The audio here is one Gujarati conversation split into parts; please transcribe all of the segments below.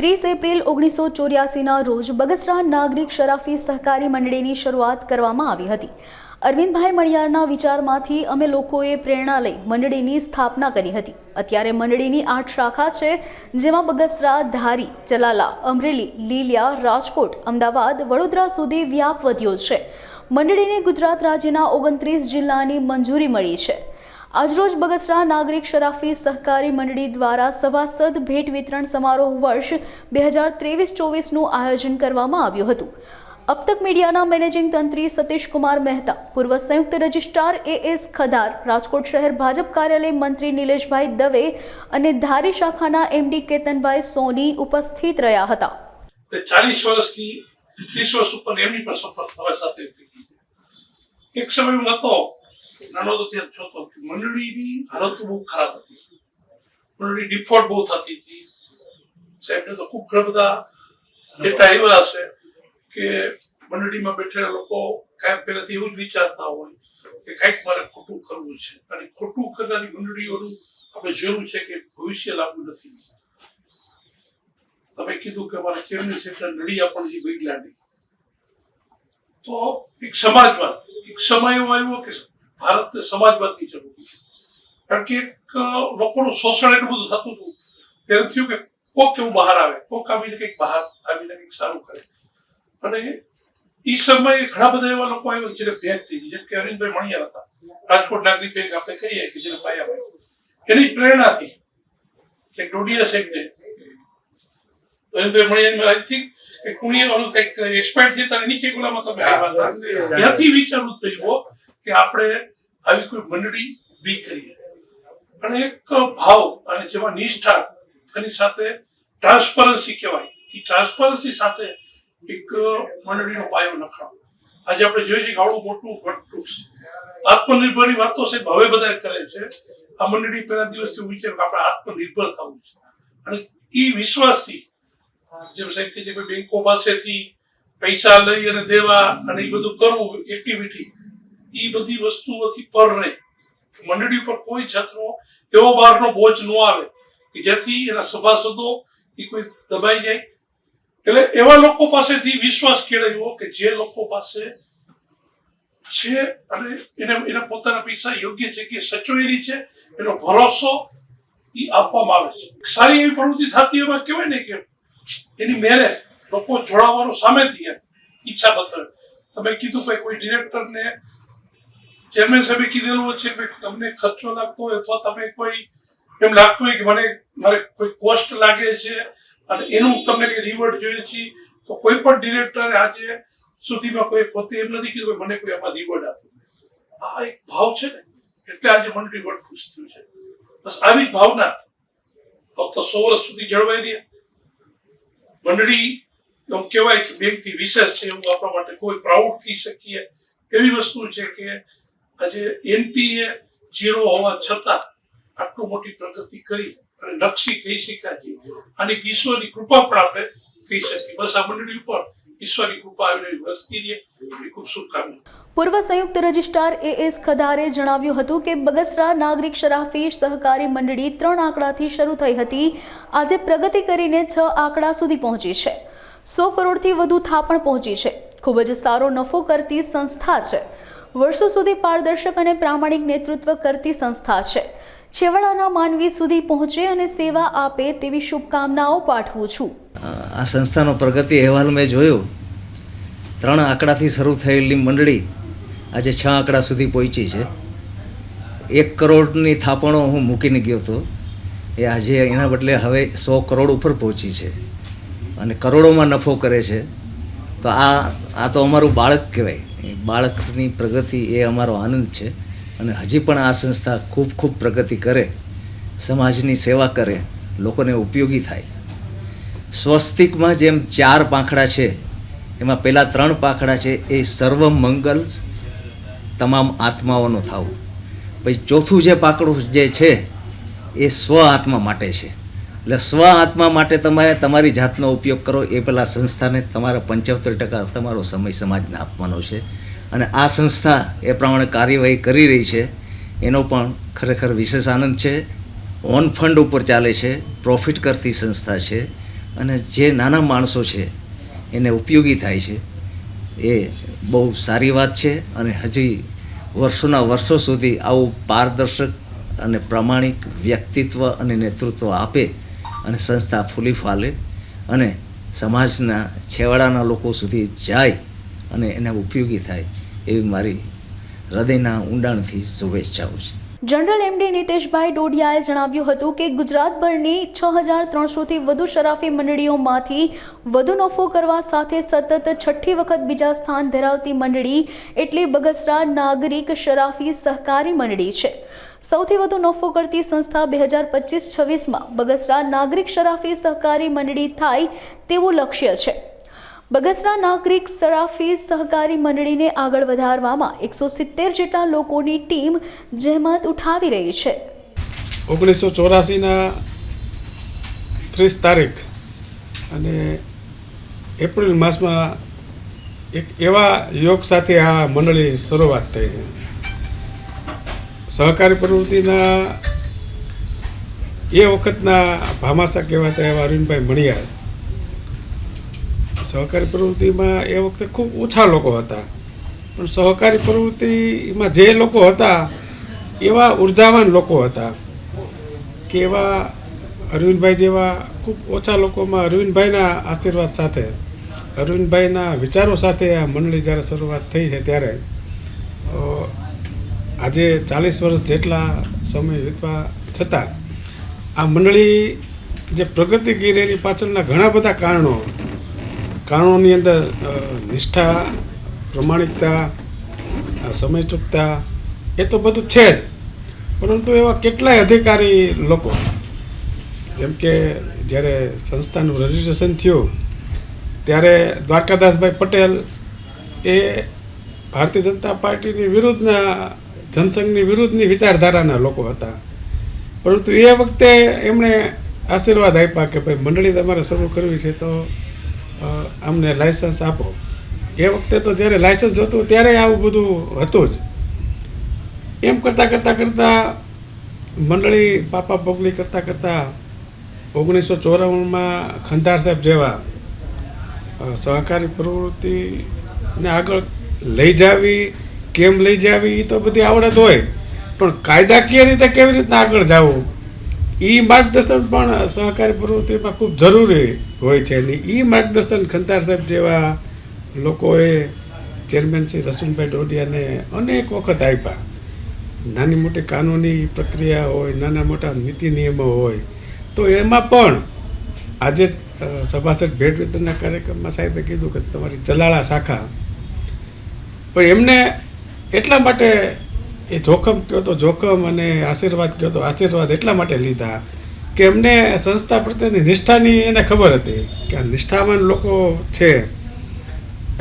ત્રીસ એપ્રિલ ઓગણીસો ચોર્યાસીના રોજ બગસરા નાગરિક શરાફી સહકારી મંડળીની શરૂઆત કરવામાં આવી હતી. અરવિંદભાઈ મણિયારના વિચારમાંથી અમે લોકોએ પ્રેરણા લઈ મંડળીની સ્થાપના કરી હતી. અત્યારે મંડળીની આઠ શાખા છે, જેમાં બગસરા, ધારી, ચલાલા, અમરેલી, લીલિયા, રાજકોટ, અમદાવાદ, વડોદરા સુધી વ્યાપ વધ્યો છે. મંડળીને ગુજરાત રાજ્યના ઓગણત્રીસ જિલ્લાની મંજૂરી મળી છે. આજરોજ બગસરા નાગરિક શરાફી સહકારી મંડળી દ્વારા સભાસદ ભેટ વિતરણ સમારોહ વર્ષ બે હજાર ત્રેવીસ ચોવીસનું આયોજન કરવામાં આવ્યું હતું. અબતક મીડિયાના મેનેજિંગ તંત્રી સતીશ કુમાર મહેતા, પૂર્વ સંયુક્ત registrar A S Khadar, Rajkot શહેર ભાજપ કાર્યાલય મંત્રી નિલેશભાઈ દવે અને ધારી શાખાના એમડી કેતનભાઈ સોની ઉપસ્થિત રહ્યા હતા. ચાલીસ વર્ષની, ત્રીસ વર્ષ ઉપર એમની પણ સફર સાથે એક સમય હતો નાનો તો છોતો મંડળીની હાલત બહુ ખરાબ હતી. મંડળી ડિફોલ્ટ બહુ થતી હતી. સાહેબને તો ખૂબ ઘણા બધા ડેટા એવા હશે કે મંડળીમાં બેઠેલા લોકો કાંઈક પહેલાથી એવું જ વિચારતા હોય કે કાંઈક મારે ખોટું કરવું છે. અને ખોટું કરનારી મંડળીઓનું આપણે જોયું છે કે ભવિષ્ય લાંબુ નથી. તમે કીધું કે અમારા ચેરમેન પણ જે બદલા નહીં તો એક સમાજમાં એક સમય એવો આવ્યો કે ભારતને સમાજવાદની જરૂર કારણ કે એક લોકોનું શોષણ એટલું બધું થતું હતું. ત્યારે થયું કે કોક એવું બહાર આવે કોક આવીને કંઈક બહાર આવીને કંઈક સારું કરે. અને એ સમયે ઘણા બધા એવા લોકો આવ્યા જેને ભેગ થઈ ગઈ જેમ કે અરવિંદભાઈ મણિયાર હતા. રાજકોટ નાગરિક બેંક આપણે કહીએ કે જેને પાયા ભાઈ એની પ્રેરણાથી કે ડોડિયા સાહેબને અરવિંદભાઈ મણિયાર આઈ થિંક કે કુણીએ ઓલું કંઈક એક્સપાયર થયા ત્યારે નીચે ગુલામાં તમે આવ્યા હતા. ત્યાંથી વિચારવું થયું કે આપણે આવી કોઈ મંડળી ઊભી કરીએ. અને એક ભાવ અને જેમાં નિષ્ઠા એની સાથે ટ્રાન્સપરન્સી કહેવાય. એ ટ્રાન્સપરન્સી સાથે એક મંડળીનો પાયો નખાવો આજે આપણે જોઈએ છીએ આવડું મોટું છે આત્મનિર્ભરની વાતો સાહેબ હવે બધા કરે છે. આ મંડળી પહેલા દિવસથી વિચાર કે આપણે આત્મનિર્ભર થવું છે. અને એ વિશ્વાસથી જેમ સાહેબ કે જે બેંકો પાસેથી પૈસા લઈ અને દેવા અને એ બધું કરવું એક્ટિવિટી એ બધી વસ્તુઓથી પર રહે. મંડળી ઉપર કોઈ જાતનો એવો બહારનો બોજ ન આવે કે જેથી એના સભાસદો એ કોઈ દબાઈ જાય. એટલે એવા લોકો પાસેથી વિશ્વાસ કેળવ્યો કે જે લોકો પાસે છે અને એને, એના પોતાના પૈસા યોગ્ય જગ્યાએ સચવેલી છે, એનો ભરોસો એ આપવામાં આવે છે. સારી એવી પ્રવૃત્તિ થતી એમાં કહેવાય ને કે એની મેરે લોકો જોડાવાનું સામેથી ઈચ્છા બતાવે તમે કીધું ભાઈ કોઈ ડિરેક્ટરને ચેરમેન સાહેબે કીધેલું છે કે તમને ખર્ચો લાગતો હોય અથવા તમે કોઈ એમ લાગતું હોય કે મને, મારે કોઈ કોસ્ટ લાગે છે અને એનું તમને કંઈ રિવર્ટ જોઈએ છે, તો કોઈ પણ ડિરેક્ટરે આજે સુધીમાં કોઈ પોતે એમ નથી કીધું મને કોઈ આમાં રિવર્ટ આપ્યું આ એક ભાવ છે ને, એટલે આજે મને રિવર્ટ ખુશ થયું છે. બસ આવી ભાવના ફક્ત સો વર્ષ સુધી જળવાઈ રહી મંડળી એમ કહેવાય કે બેંકથી વિશેષ છે, એવું આપણા માટે કોઈ પ્રાઉડ થઈ શકીએ એવી વસ્તુ છે કે આજે એનપીએ ઝીરો હોવા છતાં આટલું મોટી પ્રગતિ કરી અને નકશી કહી શક્યા અને ઈશ્વરની કૃપા પણ આપણે કહી શકીએ. બસ આ મંડળી ઉપર ઈશ્વરની કૃપા આવીને વસ્તી રહે. ખૂબ શુભકામના. પૂર્વ સંયુક્ત રજિસ્ટ્રાર એ એસ ખદારે જણાવ્યું હતું કે બગસરા નાગરિક શરાફી સહકારી મંડળી ત્રણ આંકડાથી શરૂ થઈ હતી. આજે પ્રગતિ કરીને છ આંકડા સુધી પહોંચી છે. સો કરોડથી વધુ થાપણ પહોંચી છે. ખૂબ જ સારો નફો કરતી સંસ્થા છે. વર્ષો સુધી પારદર્શક અને પ્રામાણિક નેતૃત્વ કરતી સંસ્થા છે. છેવાડાના માનવી સુધી પહોંચે અને સેવા આપે તેવી શુભકામનાઓ પાઠવું છું. આ સંસ્થાનો પ્રગતિ અહેવાલ મેં જોયો. ત્રણ આંકડાથી શરૂ થયેલી મંડળી આજે છ આંકડા સુધી પહોંચી છે. એક કરોડની થાપણો હું મૂકીને ગયો હતો. એ આજે એના બદલે હવે સો કરોડ ઉપર પહોંચી છે. અને કરોડોમાં નફો કરે છે. તો આ આ તો અમારું બાળક કહેવાય. બાળકની પ્રગતિ એ અમારો આનંદ છે. અને હજી પણ આ સંસ્થા ખૂબ ખૂબ પ્રગતિ કરે, સમાજની સેવા કરે, લોકોને ઉપયોગી થાય. સ્વસ્તિકમાં જેમ ચાર પાંખડા છે, એમાં પહેલાં ત્રણ પાંખડા છે, એ સર્વ મંગલ તમામ આત્માઓનો થવું. પછી ચોથું જે પાંખડું જે છે, એ સ્વ આત્મા માટે છે. એટલે સ્વ આત્મા માટે તમે તમારી જાતનો ઉપયોગ કરો. એ પહેલાં સંસ્થાને તમારા પંચોતેર ટકા તમારો સમય સમાજને આપવાનો છે. અને આ સંસ્થા એ પ્રમાણે કાર્યવાહી કરી રહી છે. એનો પણ ખરેખર વિશેષ આનંદ છે. ઓન ફંડ ઉપર ચાલે છે. પ્રોફિટ કરતી સંસ્થા છે. અને જે નાના માણસો છે, એને ઉપયોગી થાય છે. એ બહુ સારી વાત છે. અને હજી વર્ષોના વર્ષો સુધી આવું પારદર્શક અને પ્રામાણિક વ્યક્તિત્વ અને નેતૃત્વ આપે અને સંસ્થા ફૂલી ફાલે અને સમાજના છેવાડાના લોકો સુધી જાય અને એને ઉપયોગી થાય એવી મારી હૃદયના ઊંડાણથી શુભેચ્છાઓ છે. જનરલ એમડી નીતેશભાઈ ડોડિયાએ જણાવ્યું હતું કે ગુજરાતભરની છ હજાર ત્રણસોથી વધુ શરાફી મંડળીઓમાંથી વધુ નફો કરવા સાથે સતત છઠ્ઠી વખત બીજા સ્થાન ધરાવતી મંડળી એટલે બગસરા નાગરિક શરાફી સહકારી મંડળી છે. સૌથી વધુ નફો કરતી સંસ્થા બે હજાર પચીસ છવ્વીસમાં બગસરા નાગરિક શરાફી સહકારી મંડળી થાય તેવું લક્ષ્ય છે. બગસરા નાગરિક સરાફી સહકારી મંડળીને આગળ વધારવામાં એકસો સિત્તેર જેટલા લોકોની ટીમ જહેમત ઉઠાવી રહી છે. ઓગણીસો ચોરાસીના ત્રીસ તારીખ અને એપ્રિલ માસમાં એક એવા યોગ સાથે આ મંડળી શરૂઆત થઈ. સહકારી પ્રવૃત્તિના એ વખતના ભામાસા કહેવાતા એવા અરવિંદભાઈ મણિયાર સહકારી પ્રવૃત્તિમાં એ વખતે ખૂબ ઓછા લોકો હતા. પણ સહકારી પ્રવૃત્તિમાં જે લોકો હતા, એવા ઉર્જાવાન લોકો હતા કે એવા અરવિંદભાઈ જેવા ખૂબ ઓછા લોકોમાં અરવિંદભાઈના આશીર્વાદ સાથે, અરવિંદભાઈના વિચારો સાથે આ મંડળી જ્યારે શરૂઆત થઈ છે ત્યારે આજે ચાલીસ વર્ષ જેટલા સમય વીતવા છતાં આ મંડળી જે પ્રગતિ ગીરેની પાછળના ઘણા બધા કારણો, કારણોની અંદર નિષ્ઠા, પ્રમાણિકતા સમય ચૂકતા એ તો બધું છે જ. પરંતુ એવા કેટલાય અધિકારી લોકો, જેમ કે જ્યારે સંસ્થાનું રજિસ્ટ્રેશન થયું, ત્યારે દ્વારકાદાસભાઈ પટેલ એ ભારતીય જનતા પાર્ટીની વિરુદ્ધના જનસંઘની વિરુદ્ધની વિચારધારાના લોકો હતા. પરંતુ એ વખતે એમણે આશીર્વાદ આપ્યા કે ભાઈ મંડળી તમારે શરૂ કરવી છે તો અમને લાયસન્સ આપો. એ વખતે તો જ્યારે લાયસન્સ જોતું ત્યારે આવું બધું હતું જ. એમ કરતાં કરતાં કરતાં મંડળી પાપા પગલી કરતાં કરતાં ઓગણીસો ચોરાણુંમાં ખંધાર સાહેબ જેવા સહકારી પ્રવૃત્તિને આગળ લઈ જાવી કેમ લઈ જાવી એ તો બધી આવડત હોય. પણ કાયદાકીય રીતે કેવી રીતના આગળ જવું? એ માર્ગદર્શન પણ સહકારી પ્રવૃત્તિમાં ખૂબ જરૂરી હોય છે અને એ માર્ગદર્શન ખંતાર સાહેબ જેવા લોકોએ ચેરમેન શ્રી રસુલભાઈ ડોડિયાને અનેક વખત આપ્યા નાની મોટી કાનૂની પ્રક્રિયા હોય, નાના મોટા નીતિ નિયમો હોય, તો એમાં પણ આજે સભાસદ ભેટ વિતરણના કાર્યક્રમમાં સાહેબે કીધું કે તમારી ચલાળા શાખા. પણ એમને એટલા માટે એ જોખમ કહો તો જોખમ અને આશીર્વાદ કહો તો આશીર્વાદ એટલા માટે લીધા કે એમને સંસ્થા પ્રત્યેની નિષ્ઠાની એને ખબર હતી કે આ નિષ્ઠાવાન લોકો છે.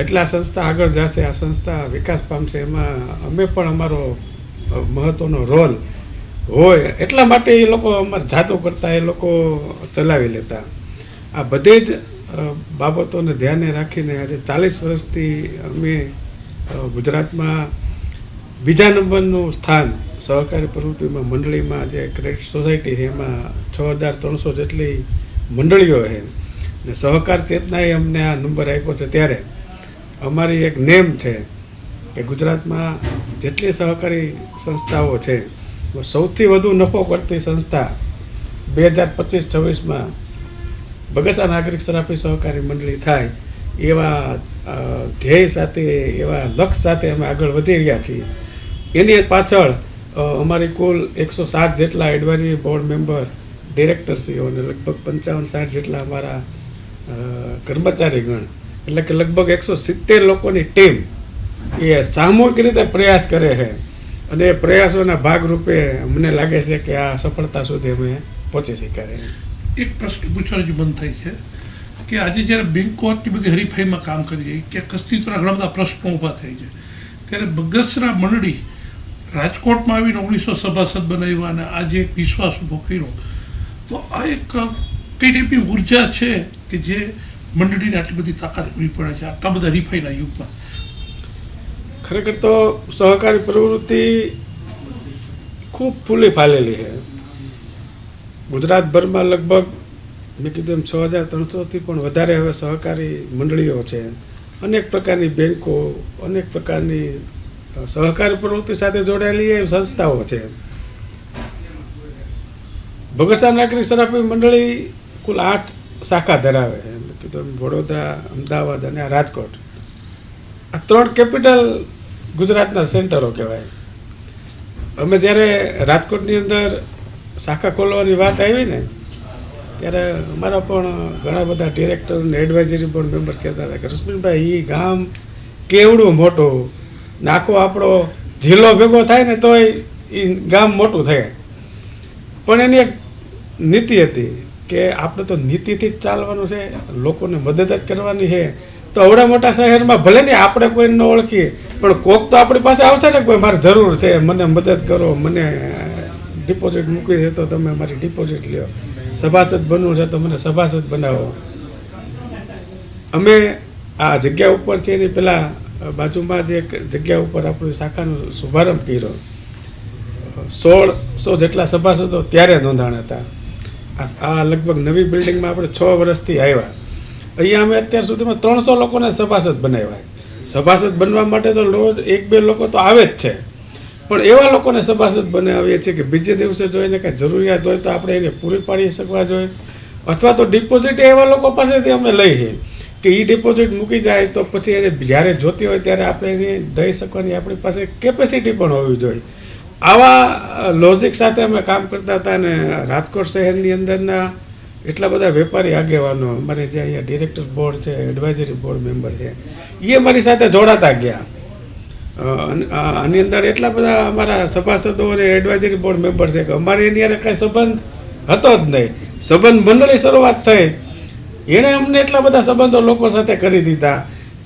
એટલા સંસ્થા આગળ જશે, આ સંસ્થા વિકાસ પામશે, એમાં અમે પણ અમારો મહત્ત્વનો રોલ હોય. એટલા માટે એ લોકો અમારે જાતો કરતા, એ લોકો ચલાવી લેતા. આ બધી જ બાબતોને ધ્યાને રાખીને આજે ચાલીસ વર્ષથી અમે ગુજરાતમાં બીજા નંબરનું સ્થાન સહકારી પ્રવૃત્તિમાં મંડળીમાં જે ક્રેડિટ સોસાયટી છે, એમાં છ હજાર ત્રણસો જેટલી મંડળીઓ છે. ને સહકાર ચેતનાએ અમને આ નંબર આપ્યો છે ત્યારે. અમારી એક નેમ છે કે ગુજરાતમાં જેટલી સહકારી સંસ્થાઓ છે સૌથી વધુ નફો કરતી સંસ્થા બે હજાર પચીસ છવ્વીસમાં બગસા નાગરિક સરાફી સહકારી મંડળી થાય, એવા ધ્યેય સાથે, એવા લક્ષ્ય સાથે અમે આગળ વધી રહ્યા છીએ. એની પાછળ અમારી કુલ એકસો સાત જેટલા એડવાઇઝરી બોર્ડ મેમ્બર ડિરેક્ટરશ્રીઓ અને લગભગ પંચાવન સાઠ જેટલા અમારા કર્મચારીગણ. એટલે કે લગભગ એકસો સિત્તેર લોકોની ટીમ એ સામૂહિક રીતે પ્રયાસ કરે છે. અને એ પ્રયાસોના ભાગરૂપે મને લાગે છે કે આ સફળતા સુધી અમે પહોંચી શક્યા એક પ્રશ્ન પૂછવાનું જ મન થાય છે કે આજે જ્યારે બેંકો બધી હરીફાઈમાં કામ કરી કે અસ્તિત્વના ઘણા બધા પ્રશ્નો ઊભા થાય છે. ત્યારે બગસરા મંડળી રાજકોટમાં આવીને ઓગણીસો સભાસદ બનાવ્યા અને આજે એક વિશ્વાસ ઊભો કર્યો. તો આ એક કઈ ટાઈપની ઊર્જા છે કે જે મંડળીને આટલી બધી તાકાત પૂરી પડે છે? આટલા બધા રિફાઈના યુગમાં. ખરેખર તો સહકારી પ્રવૃત્તિ ખૂબ ફૂલી ફાલેલી છે. ગુજરાતભરમાં લગભગ મેં કીધું એમ છ હજાર ત્રણસોથી પણ વધારે હવે સહકારી મંડળીઓ છે. અનેક પ્રકારની બેન્કો અનેક પ્રકારની સહકારી પ્રવૃત્તિ સાથે જોડાયેલી એ સંસ્થાઓ છે. ભગસા નાગરિક સરાપી મંડળી કુલ આઠ શાખા ધરાવે છે. વડોદરા, અમદાવાદ અને રાજકોટ. આ ત્રણ કેપિટલ ગુજરાતના સેન્ટરો કહેવાય. અમે જ્યારે રાજકોટની અંદર શાખા ખોલવાની વાત આવી ને, ત્યારે અમારા પણ ઘણા બધા ડિરેક્ટર અને એડવાઇઝરી બોર્ડ મેમ્બર કહેતા હતા કે, રશ્મિનભાઈ એ ગામ કેવડું મોટું? ને આપણો જિલ્લો ભેગો થાય ને તોય એ ગામ મોટું થાય. પણ એની એક નીતિ હતી કે આપણે તો નીતિથી જ ચાલવાનું છે, લોકોને મદદ જ કરવાની છે. તો અવડા મોટા શહેરમાં ભલે ને આપણે કોઈને ન ઓળખીએ, પણ કોક તો આપણી પાસે આવશે ને કોઈ, મારે જરૂર છે, મને મદદ કરો, મને ડિપોઝિટ મૂકવી છે તો તમે મારી ડિપોઝિટ લ્યો. સભાસદ બનવું છે તો મને સભાસદ બનાવો. અમે આ જગ્યા ઉપર છે એની પહેલાં બાજુમાં જે જગ્યા ઉપર આપણી શાખાનો શુભારંભ કર્યો સોળસો જેટલા સભાસદો ત્યારે નોંધાણ હતા. આ લગભગ નવી બિલ્ડિંગમાં આપણે છ વર્ષથી આવ્યા. અહીંયા અમે અત્યાર સુધીમાં ત્રણસો લોકોને સભાસદ બનાવ્યા. સભાસદ બનવા માટે તો રોજ એક બે લોકો તો આવે જ છે. પણ એવા લોકોને સભાસદ બનાવીએ છીએ કે બીજે દિવસે જોઈને કાંઈ જરૂરિયાત હોય તો આપણે એને પૂરી પાડી શકવા જોઈએ. અથવા તો ડિપોઝિટ એવા લોકો પાસેથી અમે લઈએ. કે એ ડિપોઝિટ મૂકી જાય તો પછી એને જ્યારે જોતી હોય ત્યારે આપણે એને દઈ શકવાની આપણી પાસે કેપેસિટી પણ હોવી જોઈએ. આવા લોજિક સાથે અમે કામ કરતા હતા અને રાજકોટ શહેરની અંદરના એટલા બધા વેપારી આગેવાનો, અમારે જે અહીંયા ડિરેક્ટર બોર્ડ છે એડવાઇઝરી બોર્ડ મેમ્બર છે એ અમારી સાથે જોડાતા ગયા. આની અંદર એટલા બધા અમારા સભાસદો અને એડવાઇઝરી બોર્ડ મેમ્બર છે કે અમારે એની અંદર કાંઈ સંબંધ હતો જ નહીં. સંબંધ મંડળી શરૂઆત થઈ. એણે અમને એટલા બધા સંબંધો લોકો સાથે કરી દીધા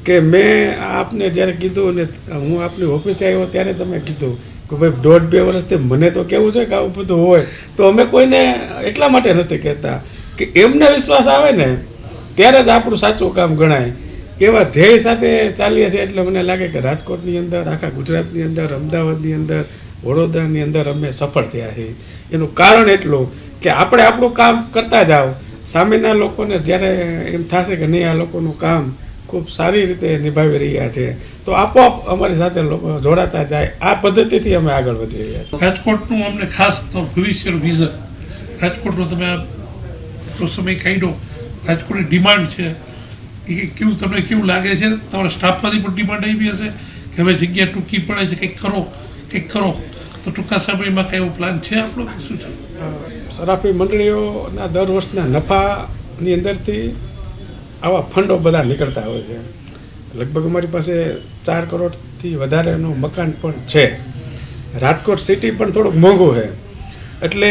કે મેં આપને જ્યારે કીધું ને હું આપની ઓફિસે આવ્યો ત્યારે તમે કીધું કે ભાઈ દોઢ બે વર્ષથી મને તો કેવું છે કે આવું બધું હોય. તો અમે કોઈને એટલા માટે નથી કહેતા કે એમને વિશ્વાસ આવે ને ત્યારે જ આપણું સાચું કામ ગણાય. એવા ધ્યેય સાથે ચાલીએ છીએ એટલે મને લાગે કે રાજકોટની અંદર, આખા ગુજરાતની અંદર, અમદાવાદની અંદર, વડોદરાની અંદર અમે સફળ થયા છીએ. એનું કારણ એટલું કે આપણે આપણું કામ કરતા જાઓ. સામેના લોકોને જ્યારે એમ થશે કે નહીં, આ લોકોનું કામ ખૂબ સારી રીતે નિભાવી રહ્યા છે, તો આપોઆપ અમારી સાથે લોકો જોડાતા જાય. આ પદ્ધતિથી અમે આગળ વધી રહ્યા છીએ. રાજકોટનું અમને ખાસ ભવિષ્યનું વિઝન રાજકોટનો તમે તો સમય કાઢ્યો. રાજકોટની ડિમાન્ડ છે. એ કેવું તમને કેવું લાગે છે? તમારા સ્ટાફમાંથી પણ ડિમાન્ડ આવી હશે? કે હવે જગ્યા ટૂંકી પડે છે? કંઈક કરો કંઈક કરો. તો ટૂંકા સમયમાં એવો પ્લાન છે આપણો? શું છે? સરાફી મંડળીઓના દર વર્ષના નફાની અંદરથી આવા ફંડો બધા નીકળતા હોય છે. લગભગ અમારી પાસે ચાર કરોડથી વધારેનું મકાન પણ છે. રાજકોટ સિટી પણ થોડુંક મોંઘું છે. એટલે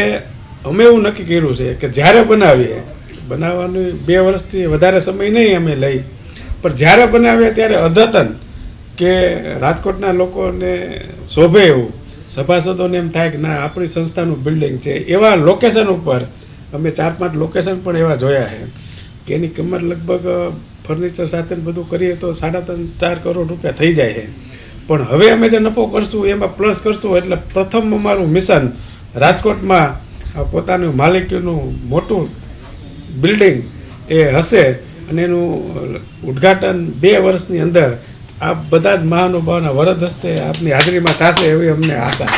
અમે એવું નક્કી કર્યું છે કે જ્યારે બનાવીએ, બનાવવાની બે વર્ષથી વધારે સમય નહીં અમે લઈ, પણ જ્યારે બનાવીએ ત્યારે અદ્યતન કે રાજકોટના લોકોને શોભે એવું. સભાસદોને એમ થાય કે ના, આપણી સંસ્થાનું બિલ્ડિંગ છે. એવા લોકેશન ઉપર, અમે ચાર પાંચ લોકેશન પણ એવા જોયા છે કે એની કિંમત લગભગ ફર્નિચર સાથે બધું કરીએ તો સાડા ત્રણ, ચાર કરોડ રૂપિયા થઈ જાય છે. પણ હવે અમે જે નફો કરશું, એમાં પ્લસ કરશું એટલે પ્રથમ અમારું મિશન રાજકોટમાં પોતાનું માલિકીનું મોટું બિલ્ડિંગ એ હશે અને એનું ઉદ્ઘાટન બે વર્ષની અંદર આ બધા જ મહાનુભાવના વરદ હસ્તે આપની હાજરીમાં થશે એવી અમને આશા.